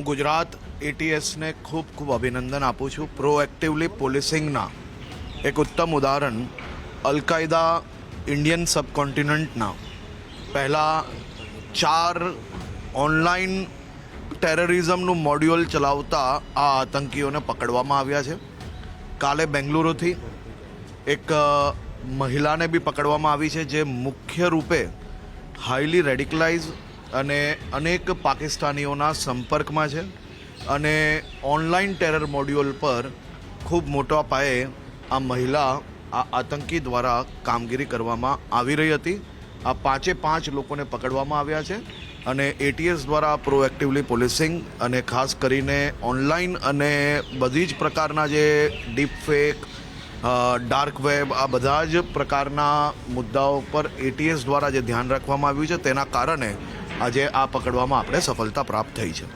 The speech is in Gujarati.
હું ગુજરાત એટીએસને ખૂબ ખૂબ અભિનંદન આપું છું. પ્રોએક્ટિવલી પોલીસિંગના એક ઉત્તમ ઉદાહરણ અલકાયદા ઇન્ડિયન સબકોન્ટિનન્ટના પહેલાં ચાર ઓનલાઈન ટેરરિઝમનું મોડ્યુલ ચલાવતા આ આતંકીઓને પકડવામાં આવ્યા છે. કાલે બેંગલુરુથી એક મહિલાને બી પકડવામાં આવી છે, જે મુખ્ય રૂપે હાઈલી રેડિકલાઇઝ અને અનેક પાકિસ્તાનીઓના સંપર્કમાં છે અને ઓનલાઈન ટેરર મોડ્યુલ પર ખૂબ મોટા પાયે આ મહિલા આ આતંકી દ્વારા કામગીરી કરવામાં આવી રહી હતી. આ પાંચે પાંચ લોકોને પકડવામાં આવ્યા છે અને એટીએસ દ્વારા પ્રોએક્ટિવલી પોલીસિંગ અને ખાસ કરીને ઓનલાઈન અને બધી જ પ્રકારના જે ડીપ ફેક ડાર્ક વેબ આ બધા જ પ્રકારના મુદ્દાઓ પર એટીએસ દ્વારા જે ધ્યાન રાખવામાં આવ્યું છે તેના કારણે આજે આ પકડવામાં આપણે સફળતા પ્રાપ્ત થઈ છે.